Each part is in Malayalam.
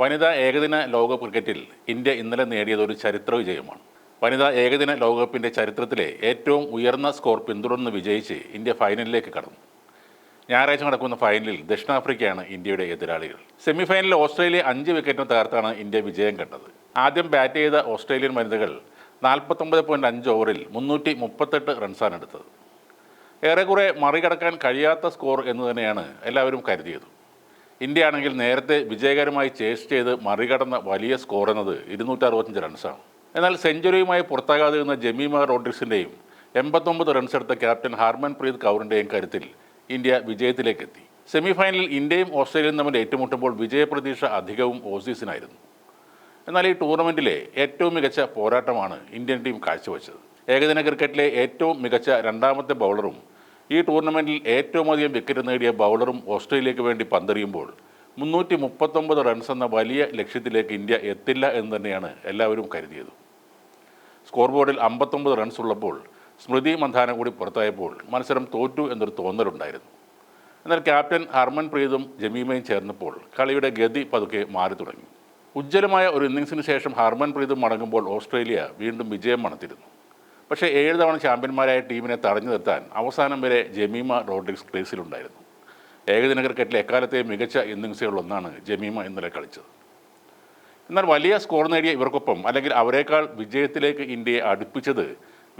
വനിതാ ഏകദിന ലോകകപ്പ് ക്രിക്കറ്റിൽ ഇന്ത്യ ഇന്നലെ നേടിയത് ഒരു ചരിത്ര വിജയമാണ്. വനിതാ ഏകദിന ലോകകപ്പിന്റെ ചരിത്രത്തിലെ ഏറ്റവും ഉയർന്ന സ്കോർ പിന്തുടർന്ന് വിജയിച്ച് ഇന്ത്യ ഫൈനലിലേക്ക് കടന്നു. ഞായറാഴ്ച നടക്കുന്ന ഫൈനലിൽ ദക്ഷിണാഫ്രിക്കയാണ് ഇന്ത്യയുടെ എതിരാളികൾ. സെമിഫൈനലിൽ ഓസ്ട്രേലിയ അഞ്ച് വിക്കറ്റിന് തകർത്താണ് ഇന്ത്യ വിജയം കണ്ടത്. ആദ്യം ബാറ്റ് ചെയ്ത ഓസ്ട്രേലിയൻ വനിതകൾ നാൽപ്പത്തൊമ്പത് പോയിന്റ് അഞ്ച് ഓവറിൽ മുന്നൂറ്റി മുപ്പത്തെട്ട് റൺസാണ് എടുത്തത്. ഏറെക്കുറെ മറികടക്കാൻ കഴിയാത്ത സ്കോർ എന്ന് തന്നെയാണ് എല്ലാവരും കരുതിയത്. ഇന്ത്യ ആണെങ്കിൽ നേരത്തെ വിജയകരമായി ചേസ് ചെയ്ത് മറികടന്ന വലിയ സ്കോർ എന്നത് ഇരുന്നൂറ്റി അറുപത്തഞ്ച് റൺസാണ് എന്നാൽ സെഞ്ചുറിയുമായി പുറത്താകാതെ നിന്ന ജമീമ റോഡ്രിക്സിന്റെയും എൺപത്തൊമ്പത് റൺസ് എടുത്ത ക്യാപ്റ്റൻ ഹാർമൻ പ്രീത് കൗറിന്റെയും കരുത്തിൽ ഇന്ത്യ വിജയത്തിലേക്ക് എത്തി സെമിഫൈനലിൽ ഇന്ത്യയും ഓസ്ട്രേലിയയും തമ്മിൽ ഏറ്റുമുട്ടുമ്പോൾ വിജയപ്രതീക്ഷ അധികവും ഓസീസിനായിരുന്നു എന്നാൽ ഈ ടൂർണമെന്റിലെ ഏറ്റവും മികച്ച പോരാട്ടമാണ് ഇന്ത്യൻ ടീം കാഴ്ചവെച്ചത്. ഏകദിന ക്രിക്കറ്റിലെ ഏറ്റവും മികച്ച രണ്ടാമത്തെ ബൗളറും ഈ ടൂർണമെന്റിൽ ഏറ്റവും അധികം വിക്കറ്റ് നേടിയ ബൗളറും ഓസ്ട്രേലിയക്ക് വേണ്ടി പന്തെറിയുമ്പോൾ മുന്നൂറ്റി മുപ്പത്തൊമ്പത് റൺസ് എന്ന വലിയ ലക്ഷ്യത്തിലേക്ക് ഇന്ത്യ എത്തില്ല എന്ന് തന്നെയാണ് എല്ലാവരും കരുതിയത്. സ്കോർ ബോർഡിൽ അമ്പത്തൊമ്പത് റൺസ് ഉള്ളപ്പോൾ സ്മൃതി മന്ധാന കൂടി പുറത്തായപ്പോൾ മത്സരം തോറ്റു എന്നൊരു തോന്നലുണ്ടായിരുന്നു. എന്നാൽ ക്യാപ്റ്റൻ ഹർമൻ പ്രീതും ജമീമയും ചേർന്നപ്പോൾ കളിയുടെ ഗതി പതുക്കെ മാറി തുടങ്ങി. ഉജ്ജ്വലമായ ഒരു ഇന്നിങ്സിന് ശേഷം ഹർമൻ പ്രീതും മടങ്ങുമ്പോൾ ഓസ്ട്രേലിയ വീണ്ടും വിജയം മണത്തിരുന്നു. പക്ഷേ ഏഴ് തവണ ചാമ്പ്യന്മാരായ ടീമിനെ തടഞ്ഞു നിർത്താൻ അവസാനം വരെ ജമീമ റോഡ്രിക്സ് ക്രീസിലുണ്ടായിരുന്നു ഏകദിന ക്രിക്കറ്റിലെ എക്കാലത്തെ മികച്ച ഇന്നിങ്സുകളിലൊന്നാണ് ജമീമ ഇന്നലെ കളിച്ചത്. എന്നാൽ വലിയ സ്കോർ നേടിയ ഇവർക്കൊപ്പം അല്ലെങ്കിൽ അവരെക്കാൾ വിജയത്തിലേക്ക് ഇന്ത്യയെ അടുപ്പിച്ചത്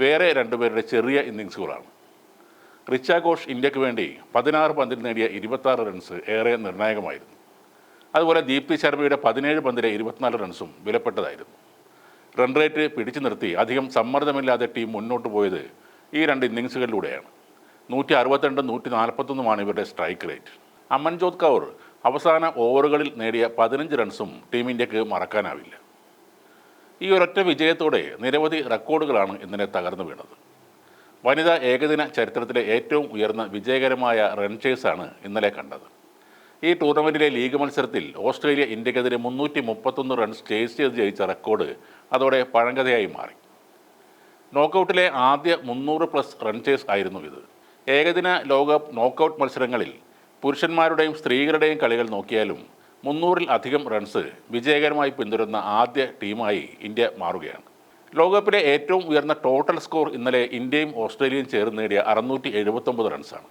വേറെ രണ്ടുപേരുടെ ചെറിയ ഇന്നിങ്സുകളാണ് റിച്ച ഘോഷ് ഇന്ത്യയ്ക്ക് വേണ്ടി പതിനാറ് പന്തിൽ നേടിയ ഇരുപത്താറ് റൺസ് ഏറെ നിർണായകമായിരുന്നു. അതുപോലെ ദീപ്തി ശർമ്മയുടെ പതിനേഴ് പന്തിലെ ഇരുപത്തിനാല് റൺസും വിലപ്പെട്ടതായിരുന്നു. റൺ റേറ്റ് പിടിച്ചു നിർത്തി. അധികം സമ്മർദ്ദമില്ലാതെ ടീം മുന്നോട്ട് പോയത് ഈ രണ്ട് ഇന്നിങ്സുകളിലൂടെയാണ് നൂറ്റി അറുപത്തിരണ്ട് നൂറ്റി നാൽപ്പത്തൊന്നുമാണ് ഇവരുടെ സ്ട്രൈക്ക് റേറ്റ് അമൻജോത് കൗർ അവസാന ഓവറുകളിൽ നേടിയ പതിനഞ്ച് റൺസും ടീം ഇന്ത്യയ്ക്ക് മറക്കാനാവില്ല. ഈ ഒരൊറ്റ വിജയത്തോടെ നിരവധി റെക്കോർഡുകളാണ് ഇന്നലെ തകർന്നു വീണത്. വനിതാ ഏകദിന ചരിത്രത്തിലെ ഏറ്റവും ഉയർന്ന വിജയകരമായ റൺ ചേസാണ് ഇന്നലെ കണ്ടത്. ഈ ടൂർണമെന്റിലെ ലീഗ് മത്സരത്തിൽ ഓസ്ട്രേലിയ ഇന്ത്യക്കെതിരെ മുന്നൂറ്റി മുപ്പത്തൊന്ന് റൺസ് ചേസ് ചെയ്ത് ജയിച്ച റെക്കോർഡ് അതോടെ പഴങ്കഥയായി മാറി. നോക്കൗട്ടിലെ ആദ്യ മുന്നൂറ് പ്ലസ് റൺ ചേസ് ആയിരുന്നു ഇത്. ഏകദിന ലോകകപ്പ് നോക്കൗട്ട് മത്സരങ്ങളിൽ പുരുഷന്മാരുടെയും സ്ത്രീകളുടെയും കളികൾ നോക്കിയാലും മുന്നൂറിൽ അധികം റൺസ് വിജയകരമായി പിന്തുടരുന്ന ആദ്യ ടീമായി ഇന്ത്യ മാറുകയാണ്. ലോകകപ്പിലെ ഏറ്റവും ഉയർന്ന ടോട്ടൽ സ്കോർ ഇന്നലെ ഇന്ത്യയും ഓസ്ട്രേലിയയും ചേർന്ന് നേടിയ അറുന്നൂറ്റി എഴുപത്തൊമ്പത് റൺസാണ്.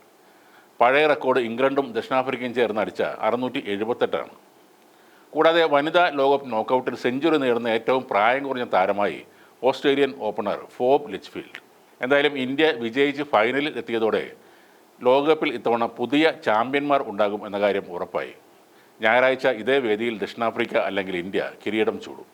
പഴയ റെക്കോർഡ് ഇംഗ്ലണ്ടും ദക്ഷിണാഫ്രിക്കയും ചേർന്ന് അടിച്ച അറുന്നൂറ്റി എഴുപത്തെട്ടാണ് കൂടാതെ വനിതാ ലോകകപ്പ് നോക്കൗട്ടിൽ സെഞ്ചുറി നേടുന്ന ഏറ്റവും പ്രായം കുറഞ്ഞ താരമായി ഓസ്ട്രേലിയൻ ഓപ്പണർ ഫോബ് ലിച്ച്ഫീൽഡ്. എന്തായാലും ഇന്ത്യ വിജയിച്ച് ഫൈനലിൽ എത്തിയതോടെ ലോകകപ്പിൽ ഇത്തവണ പുതിയ ചാമ്പ്യന്മാർ ഉണ്ടാകും എന്ന കാര്യം ഉറപ്പായി. ഞായറാഴ്ച ഇതേ വേദിയിൽ ദക്ഷിണാഫ്രിക്ക അല്ലെങ്കിൽ ഇന്ത്യ കിരീടം ചൂടും.